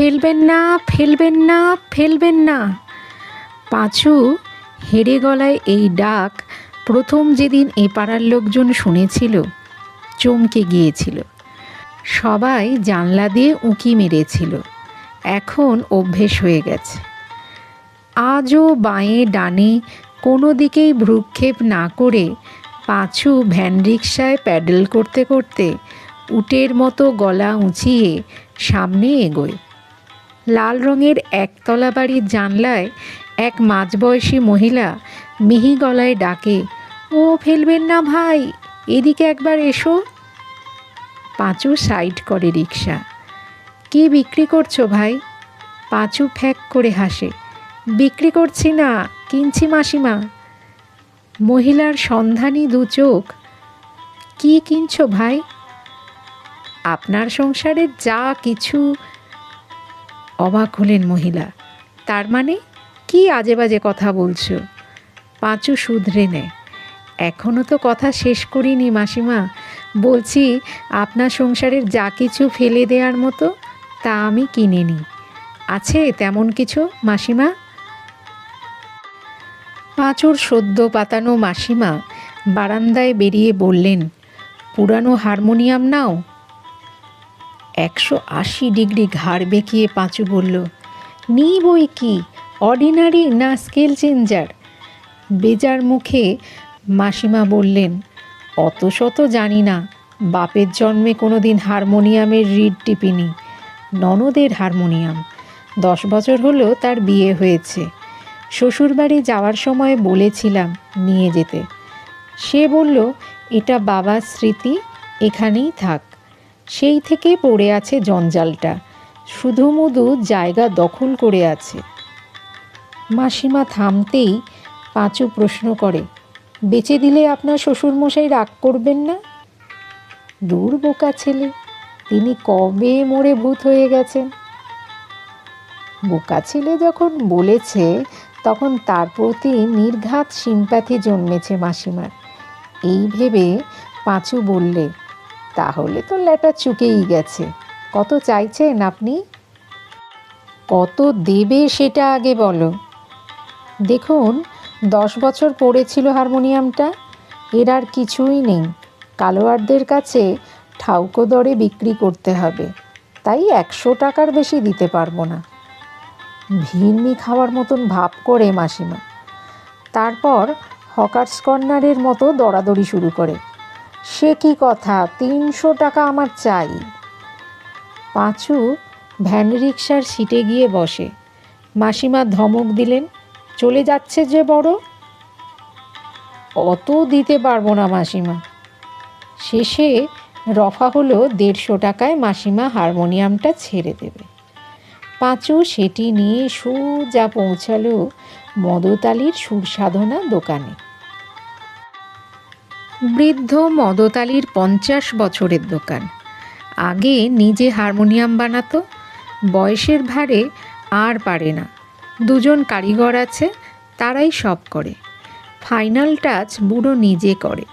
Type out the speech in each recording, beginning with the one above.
ফেলবেন না ফেলবেন না ফেলবেন না। পাঁচু হেরে গলায় এই ডাক প্রথম যেদিন এ পাড়ার লোকজন শুনেছিল, চমকে গিয়েছিল। সবাই জানলা দিয়ে উঁকি মেরেছিল। এখন অভ্যেস হয়ে গেছে। আজও বাঁয়ে ডানে কোনো দিকেই ভ্রুক্ষেপ না করে পাঁচু ভ্যান রিক্সায় প্যাডেল করতে করতে উটের মতো গলা উঁচিয়ে সামনে এগোয়। লাল রঙের একতলা বাড়ির জানলায় এক মাঝবয়সী মহিলা মিহি গলায় ডাকে, ও ফেলবেন না ভাই, এদিকে একবার এসো। পাঁচু সাইড করে রিক্সা কি বিক্রি করছ ভাই? পাঁচু ফ্যাক করে হাসে, বিক্রি করছি না, কিনছি মাসিমা। মহিলার সন্ধানী দু চোখ, কি কিনছো ভাই? আপনার সংসারের যা কিছু অবাক হলেন মহিলা। তার মানে? কি আজে বাজে কথা বলছো? পাঁচু শুধরে নেয়। এখনও তো কথা শেষ করিনি মাসিমা। বলছি, আপনার সংসারের যা কিছু ফেলে দেওয়ার মতো, তা আমি কিনে নিই। আছে তেমন কিছু, মাসিমা? পাঁচুর সদ্য পাতানো মাসিমা বারান্দায় বেরিয়ে বললেন, পুরানো হারমোনিয়াম নাও। একশো আশি ডিগ্রি ঘাড় বেঁকিয়ে পাঁচু বলল নি বই কি? অর্ডিনারি না স্কেল চেঞ্জার বেজার মুখে মাসিমা বললেন, অত শত জানি না। বাপের জন্মে কোনো দিন হারমোনিয়ামের রিড টিপিনি। ননদের হারমোনিয়াম। দশ বছর হলো তার বিয়ে হয়েছে। শ্বশুরবাড়ি যাওয়ার সময় বলেছিলাম নিয়ে যেতে। সে বলল, এটা বাবার স্মৃতি, এখানেই থাক। সেই থেকে পড়ে আছে জঞ্জালটা। শুধু মুধু জায়গা দখল করে আছে। মাসিমা থামতেই পাঁচু প্রশ্ন করে, বেচে দিলে আপনার শ্বশুরমশাই রাগ করবেন না? দূর বোকা ছেলে, তিনি কবে মরে ভূত হয়ে গেছেন? বোকা ছেলে যখন বলেছে, তখন তার প্রতি নির্ঘাত সিম্প্যাথি জন্মেছে মাসিমার। এই ভেবে পাঁচু বললে তাহলে তো ল্যাটা চুকেই গেছে। কত চাইছেন আপনি? কত দেবে সেটা আগে বলো। দেখুন, দশ বছর পড়েছিল হারমোনিয়ামটা, এর আর কিছুই নেই। কালোয়ারদের কাছে ঠাউকো দরে বিক্রি করতে হবে, তাই একশো টাকার বেশি দিতে পারব না। ভিড়মি খাওয়ার মতন ভাব করে মাসিমা। তারপর হকার্স কর্নারের মতো দরাদরি শুরু করে। সে কি কথা? তিনশো টাকা আমার চাই। পাঁচু ভ্যান রিক্সার সিটে গিয়ে বসে। মাসিমা ধমক দিলেন, চলে যাচ্ছে যে বড়? অত দিতে পারব না মাসিমা। শেষে রফা হলো দেড়শো টাকায় মাসিমা হারমোনিয়ামটা ছেড়ে দেবে। পাঁচু সেটি নিয়ে সোজা পৌঁছালো মদতালির সুরসাধনা দোকানে। বৃদ্ধ মদতালির পঞ্চাশ বছরের দোকান। আগে নিজে হারমোনিয়াম বানাতো, বয়সের ভারে আর পারে না। দুজন কারিগর আছে, তারাই সব করে। ফাইনাল টাচ বুড়ো নিজে করে।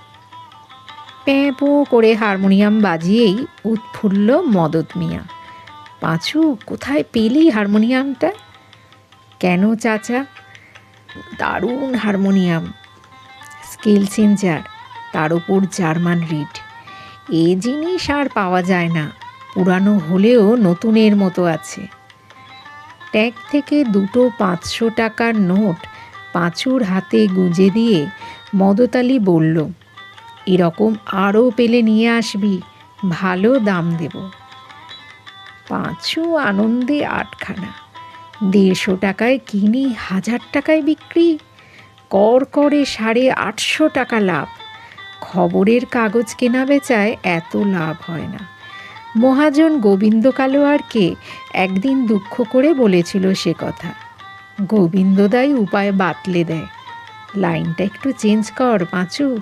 প্যাঁ পো করে হারমোনিয়াম বাজিয়েই উৎফুল্ল মদত মিয়া। পাঁচু, কোথায় পেলি হারমোনিয়ামটা? কেন চাচা? দারুণ হারমোনিয়াম। Scale changer. তার ওপর জার্মান রিড। এ জিনিস আর পাওয়া যায় না, পুরানো হলেও নতুনের মতো আছে। ট্যাগ থেকে দুটো পাঁচশো টাকার নোট পাঁচুর হাতে গুঁজে দিয়ে মদতালি বলল, এরকম আরও পেলে নিয়ে আসবি, ভালো দাম দেব। পাঁচু আনন্দে আটখানা, দেড়শো টাকায় কিনি, হাজার টাকায় বিক্রি, কর করে সাড়ে আটশো টাকা লাভ। খবরের কাগজ কেনা বেচায় এত লাভ হয় না। মহাজন গোবিন্দ কালোয়ারকে একদিন দুঃখ করে বলেছিল সে কথা। গোবিন্দদাই উপায় বাতলে দেয়। লাইনটা একটু চেঞ্জ কর পাঁচু,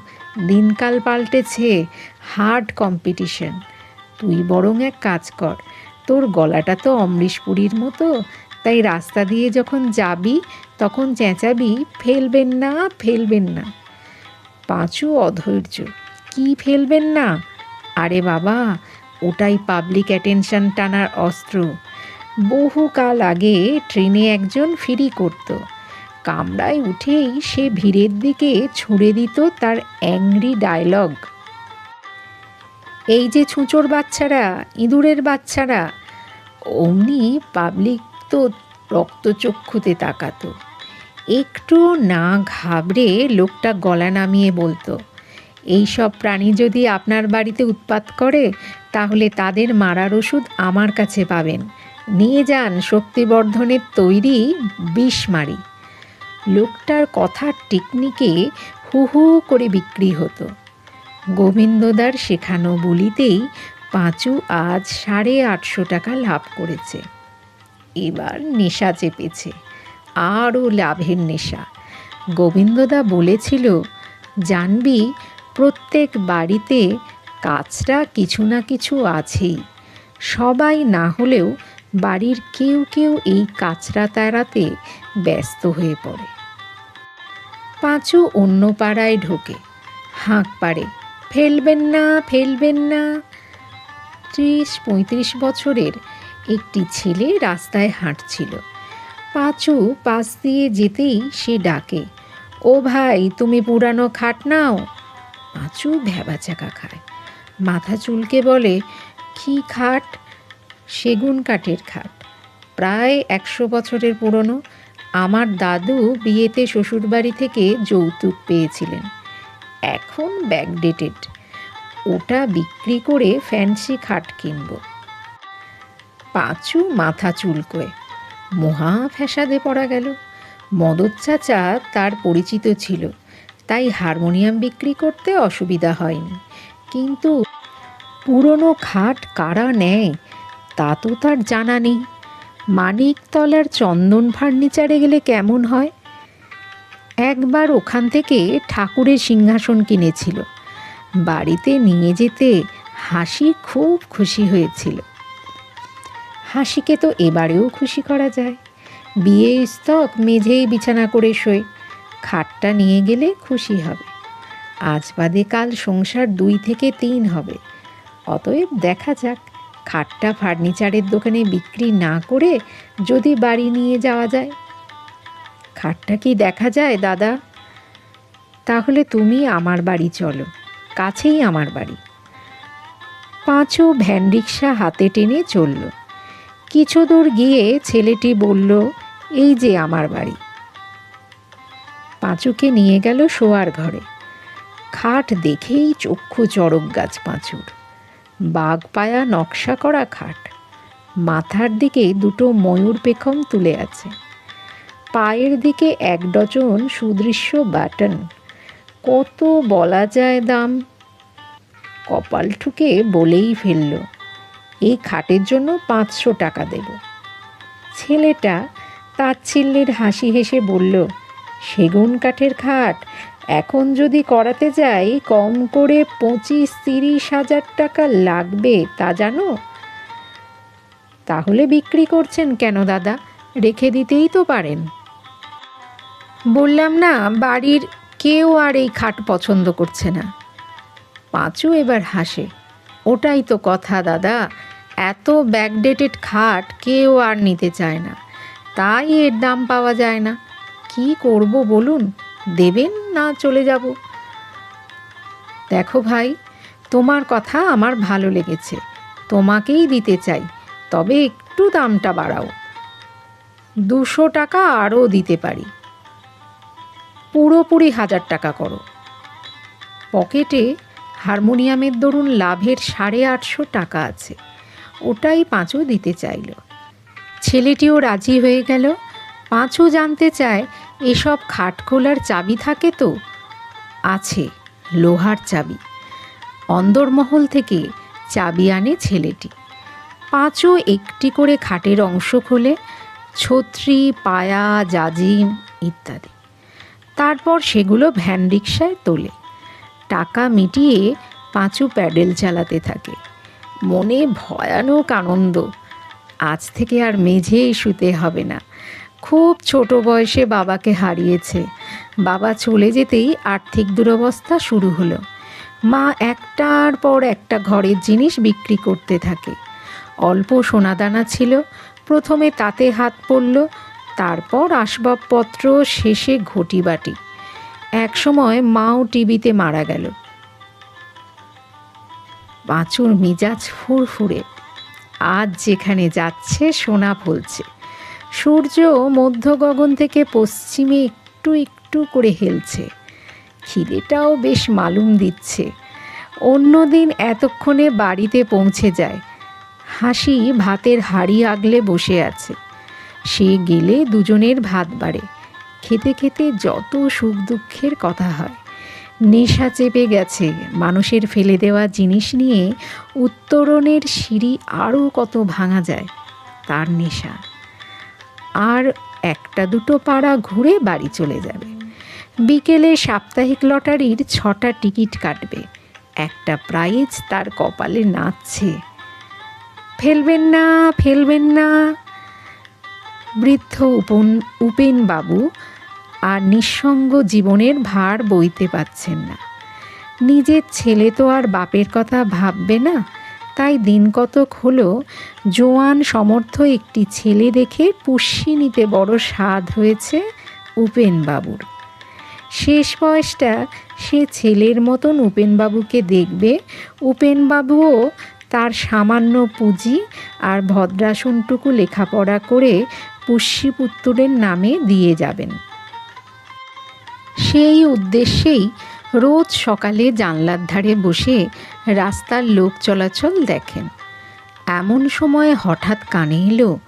দিনকাল পাল্টেছে, হার্ড কম্পিটিশন। তুই বরং এক কাজ কর, তোর গলাটা তো অমরিশ পুরীর মতো, তাই রাস্তা দিয়ে যখন যাবি, তখন চেঁচাবি, ফেলবেন না ফেলবেন না। পাঁচু অধৈর্য। কি ফেলবেন না? আরে বাবা, ওটাই পাবলিক অ্যাটেনশন টানার অস্ত্র। বহুকাল আগে ট্রেনে একজন ফিরি করত। কামরায় উঠেই সে ভিড়ের দিকে ছুঁড়ে দিত তার অ্যাংরি ডায়লগ এই যে ছুঁচোর বাচ্চারা, ইঁদুরের বাচ্চারা, অমনি পাবলিক তো রক্তচক্ষুতে তাকাতো। একটু না ঘাবড়ে লোকটা গলা নামিয়ে বলতো এই সব প্রাণী যদি আপনার বাড়িতে উৎপাত করে, তাহলে তাদের মারার ওষুধ আমার কাছে পাবেন। নিয়ে যান শক্তিবর্ধনের তৈরি বিষ মারি লোকটার কথার টেকনিকে হু হু করে বিক্রি হতো। গোবিন্দদার শেখানো বলিতেই পাঁচু আজ সাড়ে আটশো টাকা লাভ করেছে। এবার নেশা চেপেছে। আরও লাভের নেশা। গোবিন্দদা বলেছিল, জানবি, প্রত্যেক বাড়িতে কাজটা কিছু না কিছু আছেই। সবাই না হলেও বাড়ির কেউ কেউ এই কাচরা তাড়াতে ব্যস্ত হয়ে পড়ে। পাঁচু অন্য পাড়ায় ঢোকে। হাঁক পাড়ে, ফেলবেন না ফেলবেন না। ত্রিশ পঁয়ত্রিশ বছরের একটি ছেলে রাস্তায় হাঁটছিল। পাঁচু পাশ দিয়ে যেতেই সে ডাকে, ও ভাই, তুমি পুরানো খাট নাও। পাঁচু ভ্যাবাচাকা খায়। মাথা চুলকে বলে, কি খাট? সেগুন কাঠের খাট। প্রায় একশো বছরের পুরনো, আমার দাদু বিয়েতে শ্বশুরবাড়ি থেকে যৌতুক পেয়েছিলেন। এখন ব্যাকডেটেড ওটা বিক্রি করে ফ্যান্সি খাট কিনব। পাঁচু মাথা চুলকোয়। মহা ফ্যাসাদে পড়া গেল। মদত চাচা তার পরিচিত ছিল, তাই হারমোনিয়াম বিক্রি করতে অসুবিধা হয়নি। কিন্তু পুরনো খাট কারা নেয়, তা তো তার জানা নেই। মানিকতলার চন্দন ফার্নিচারে গেলে কেমন হয়? একবার ওখান থেকে ঠাকুরের সিংহাসন কিনেছিল। বাড়িতে নিয়ে যেতে হাসি খুব খুশি হয়েছিল। হাসিকে তো এবারেও খুশি করা যায়। বিয়ে স্তক মেঝেই বিছানা করে শোয়। খাটটা নিয়ে গেলে খুশি হবে। আজ বাদে কাল সংসার দুই থেকে তিন হবে। অতএব দেখা যাক, খাটটা ফার্নিচারের দোকানে বিক্রি না করে যদি বাড়ি নিয়ে যাওয়া যায়। খাটটা কি দেখা যায়, দাদা? তাহলে তুমি আমার বাড়ি চলো, কাছেই আমার বাড়ি। পাঁচও ভ্যান রিক্সা হাতে টেনে চলল। কিছু দূর গিয়ে ছেলেটি বলল, এই যে আমার বাড়ি। পাঁচুকে নিয়ে গেল শোয়ার ঘরে। খাট দেখেই চক্ষু চড়ক গাছ পাঁচুর। বাঘ পায়া নকশা করা খাট। মাথার দিকে দুটো ময়ূর পেখম তুলে আছে। পায়ের দিকে এক ডজন সুদৃশ্য বাটন। কত বলা যায় দাম? কপাল ঠুকে বলেই ফেলল। এই খাটের জন্য পাঁচশো টাকা দেব। ছেলেটা তাচ্ছিল্যের হাসি হেসে বলল, সেগুন কাঠের খাট, এখন যদি করাতে যাই, কম করে পঁচিশ তিরিশ হাজার টাকা লাগবে, তা জানো? তাহলে বিক্রি করছেন কেন দাদা? রেখে দিতেই তো পারেন। বললাম না, বাড়ির কেউ আর এই খাট পছন্দ করছে না। পাঁচু এবার হাসে, ওটাই তো কথা দাদা এত ব্যাকডেটেড খাট কেউ আর নিতে চায় না। তাই এর দাম পাওয়া যায় না। কি করব বলুন? দেবেন না চলে যাব। দেখো ভাই, তোমার কথা আমার ভালো লেগেছে। তোমাকেই দিতে চাই, তবে একটু দামটা বাড়াও। দুশো টাকা আরও দিতে পারি। পুরোপুরি হাজার টাকা করো। পকেটে হারমোনিয়ামের দরুন লাভের সাড়ে আটশো টাকা আছে। ওটাই পাঁচও দিতে চাইল। ছেলেটিও রাজি হয়ে গেল। পাঁচও জানতে চায়, এসব খাট খোলার চাবি থাকে তো? আছে, লোহার চাবি। অন্দরমহল থেকে চাবি আনে ছেলেটি। পাঁচও একটি করে খাটের অংশ খোলে, ছত্রি, পায়া, জাজিম ইত্যাদি। তারপর সেগুলো ভ্যান রিক্সায় তোলে। টাকা মিটিয়ে পাঁচু প্যাডেল চালাতে থাকে। মনে ভয়ানক আনন্দ। আজ থেকে আর মেঝেই শুতে হবে না। খুব ছোট বয়সে বাবাকে হারিয়েছে। বাবা চলে যেতেই আর্থিক দুরবস্থা শুরু হলো। মা একটার পর একটা ঘরের জিনিস বিক্রি করতে থাকে। অল্প সোনাদানা ছিল, প্রথমে তাতে হাত পড়ল, তারপর আসবাবপত্র, শেষে ঘটি বাটি একসময় মাও টিভিতে মারা গেল। পাঁচুর মিজাজ ফুরফুরে। আজ যেখানে যাচ্ছে, সোনা ফলছে সূর্য মধ্য গগন থেকে পশ্চিমে একটু একটু করে হেলছে। খিদেটাও বেশ মালুম দিচ্ছে। অন্যদিন এতক্ষণে বাড়িতে পৌঁছে যায়। হাসি ভাতের হাড়ি আগলে বসে আছে। সে গেলে দুজনের ভাত বাড়ে। খেতে খেতে যত সুখ দুঃখের কথা হয়। নেশা চেপে গেছে। মানুষের ফেলে দেওয়া জিনিস নিয়ে উত্তরণের সিঁড়ি আরও কত ভাঙা যায়, তার নেশা। আর একটা দুটো পাড়া ঘুরে বাড়ি চলে যাবে। বিকেলে সাপ্তাহিক লটারির ছটা টিকিট কাটবে। একটা প্রাইজ তার কপালে নাচছে। ফেলবেন না ফেলবেন না। বৃদ্ধ উপন উপেন বাবু আর নিঃসঙ্গ জীবনের ভার বইতে পাচ্ছেন না। নিজের ছেলে তো আর বাপের কথা ভাববে না। তাই দিন কতক হলো জোয়ান সমর্থ একটি ছেলে দেখে পুষ্যি নিতে বড় স্বাদ হয়েছে উপেনবাবুর। শেষ বয়সটা সে ছেলের মতন উপেনবাবুকে দেখবে। উপেনবাবুও তার সামান্য পুঁজি আর ভদ্রাসনটুকু লেখাপড়া করে পুষ্যিপুত্তরের নামে দিয়ে যাবেন। সেই উদ্দেশ্যেই রোজ সকালে জানলার ধারে বসে রাস্তার লোক চলাচল দেখেন। এমন সময় হঠাৎ কানে এলো,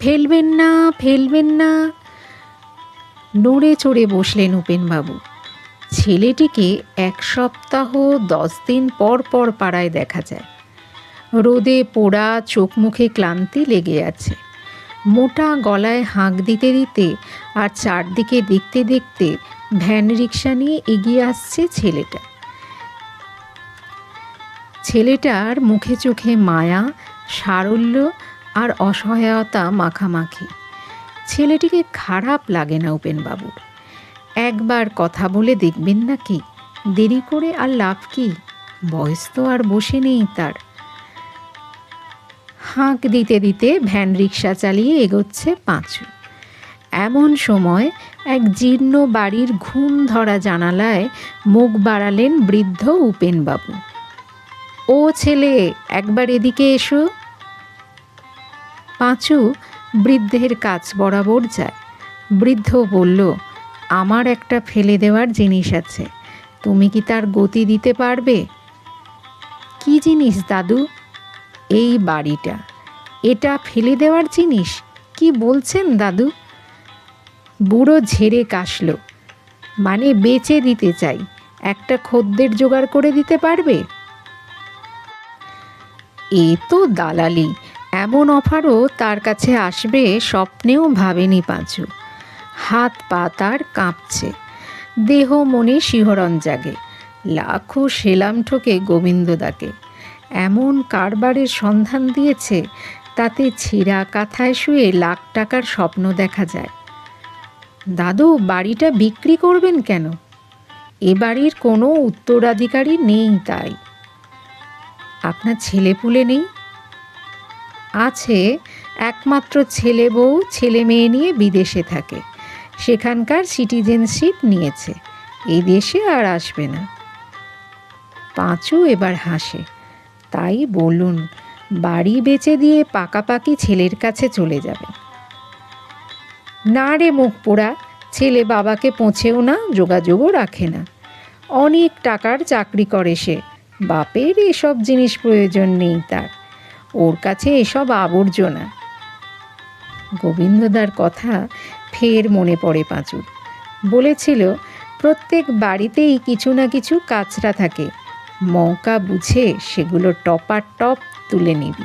ফেলবেন না ফেলবেন না। নড়ে চড়ে বসলেন উপেনবাবু। ছেলেটিকে এক সপ্তাহ দশ দিন পর পর পাড়ায় দেখা যায়। রোদে পোড়া চোখ মুখে ক্লান্তি লেগে আছে। মোটা গলায় হাঁক দিতে দিতে আর চারদিকে দেখতে দেখতে ভ্যান রিক্সা নিয়ে এগিয়ে আসছে ছেলেটা। ছেলেটার মুখে চোখে মায়া, সারল্য আর অসহায়তা মাখামাখি। ছেলেটিকে খারাপ লাগে না উপেনবাবুর একবার কথা বলে দেখবেন নাকি? দেরি করে আর লাভ কি? বয়স তো আর বসে নেই তার। হাঁক দিতে দিতে ভ্যান রিক্সা চালিয়ে এগোচ্ছে পাঁচু এমন সময় এক জীর্ণ বাড়ির ঘুম ধরা জানালায় মুখ বাড়ালেন বৃদ্ধ উপেনবাবু। ও ছেলে, একবার এদিকে এসো। পাঁচু বৃদ্ধের কাজ বরাবর যায়। বৃদ্ধ বলল, আমার একটা ফেলে দেওয়ার জিনিস আছে। তুমি কি তার গতি দিতে পারবে? কি জিনিস, দাদু? এই বাড়িটা। এটা ফেলে দেওয়ার জিনিস? কি বলছেন দাদু? বুড়ো ঝেড়ে কাশল। মানে বেচে দিতে চাই। একটা খদ্দের জোগাড় করে দিতে পারবে? এ তো দালালি। এমন অফারও তার কাছে আসবে স্বপ্নেও ভাবেনি পাঁচু। হাত পা তার কাঁপছে। দেহ মনে শিহরণ জাগে। লাখো সেলাম ঠোকে গোবিন্দদাকে। এমন কারবারের সন্ধান দিয়েছে তাতে ছিঁড়া কাথায় শুয়ে লাখ টাকার স্বপ্ন দেখা যায়। দাদু, বাড়িটা বিক্রি করবেন কেন? এ বাড়ির কোনো উত্তরাধিকারী নেই তাই। আপনার ছেলেপুলে নেই? আছে একমাত্র ছেলে বউ, ছেলে মেয়ে নিয়ে বিদেশে থাকে। সেখানকার সিটিজেনশিপ নিয়েছে। এই দেশে আর আসবে না। পাঁচু এবার হাসে। তাই বলুন, বাড়ি বেচে দিয়ে পাকাপাকি ছেলের কাছে চলে যাবে। না রে মুখ পোড়া, ছেলে বাবাকে পৌঁছেও না, যোগাযোগও রাখে না। অনেক টাকার চাকরি করে সে, বাপের এসব জিনিস প্রয়োজন নেই তার। ওর কাছে এসব আবর্জনা। গোবিন্দদার কথা ফের মনে পড়ে পাঁচুর। বলেছিল, প্রত্যেক বাড়িতেই কিছু না কিছু কাচরা থাকে মৌকা বুঝে সেগুলো টপার টপ তুলে নিবি।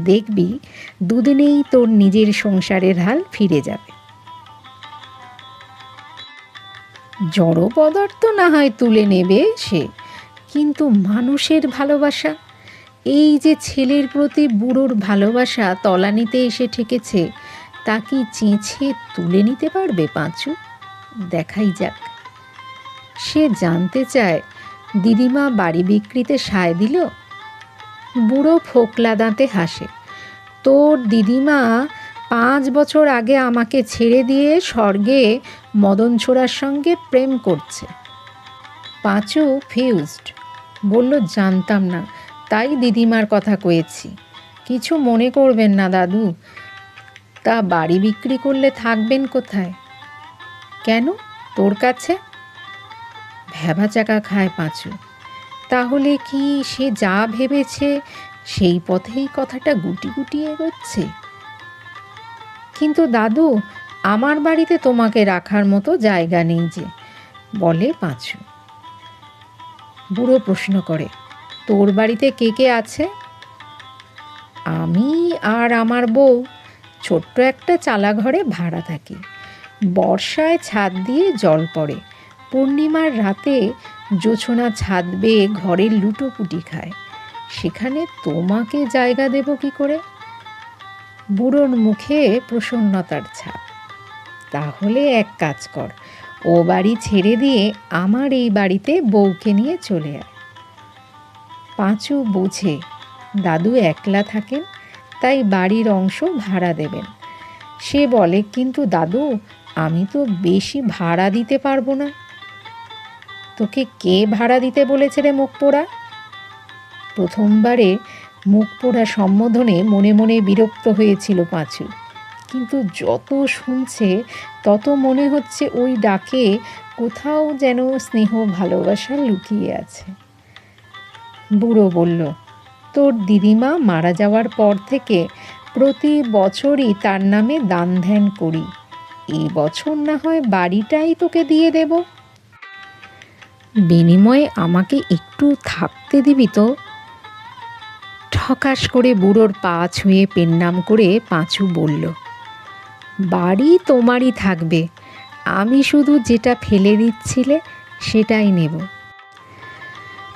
দেখবি দুদিনেই তোর নিজের সংসারের হাল ফিরে যাবে। জড় পদার্থ না হয় তুলে নেবে সে, কিন্তু মানুষের ভালোবাসা। এই যে ছেলের প্রতি বুড়োর ভালোবাসা তলানিতে এসে ঠেকেছে, তা কি চেঁচে তুলে নিতে পারবে পাঁচু? দেখাই যাক। সে জানতে চায় দিদিমা বাড়ি বিক্রিতে সায় দিল। বুড়ো ফোকলা দাঁতে হাসে। তোর দিদিমা পাঁচ বছর আগে আমাকে ছেড়ে দিয়ে স্বর্গে মদন ছোড়ার সঙ্গে প্রেম করছে। পাঁচু ফিউজড। বলল, জানতাম না, তাই দিদিমার কথা কয়েছি। কিছু মনে করবেন না, দাদু। তা বাড়ি বিক্রি করলে থাকবেন কোথায়? কেন? তোর কাছে? ভ্যাবা চাকা খায় পাঁচু। তাহলে কি সে যা ভেবেছে, সেই পথেই কথাটা গুটি গুটি এগোচ্ছে? কিন্তু দাদু, আমার বাড়িতে তোমাকে রাখার মতো জায়গা নেই যে, বলে পাঁচু। বুড়ো প্রশ্ন করে, তোর বাড়িতে কে কে আছে? আমি আর আমার বউ, ছোট্ট একটা চালা ঘরে ভাড়া থাকি। বর্ষায় ছাদ দিয়ে জল পড়ে পূর্ণিমার রাতে জোছনা ছাদ বেয়ে ঘরের লুটোপুটি খায়। সেখানে তোমাকে জায়গা দেব কি করে? বুড়োর মুখে প্রসন্নতার ছাপ। তাহলে এক কাজ কর, ও বাড়ি ছেড়ে দিয়ে আমার এই বাড়িতে বউকে নিয়ে চলে আয়। পাঁচু বোঝে, দাদু একলা থাকেন, তাই বাড়ির অংশ ভাড়া দেবেন। সে বলে, কিন্তু দাদু, আমি তো বেশি ভাড়া দিতে পারব না। তোকে কে ভাড়া দিতে বলেছে রে মুখ পোড়া প্রথমবারে মুখ পোড়া সম্বোধনে মনে মনে বিরক্ত হয়েছিল পাঁচু। কিন্তু যত শুনছে, তত মনে হচ্ছে ওই ডাকে কোথাও যেন স্নেহ ভালোবাসা লুকিয়ে আছে। বুড়ো বলল, তোর দিদিমা মারা যাওয়ার পর থেকে প্রতি বছরই তার নামে দান ধ্যান করি। এই বছর না হয় বাড়িটাই তোকে দিয়ে দেব। বিনিময়ে আমাকে একটু থাকতে দিবি তো? ঠকাস করে বুড়োর পা ছুঁয়ে পেন্নাম করে পাঁচু বলল, বাড়ি তোমারই থাকবে। আমি শুধু যেটা ফেলে দিচ্ছিলে সেটাই নেব।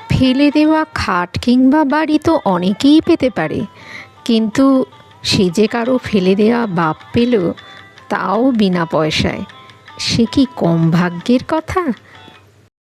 ফেলে দেওয়া খাট কিংবা বাড়ি তো অনেকেই পেতে পারে। কিন্তু সে যে কারও ফেলে দেওয়া বাপ পেল, তাও বিনা পয়সায়। সে কি কম ভাগ্যের কথা?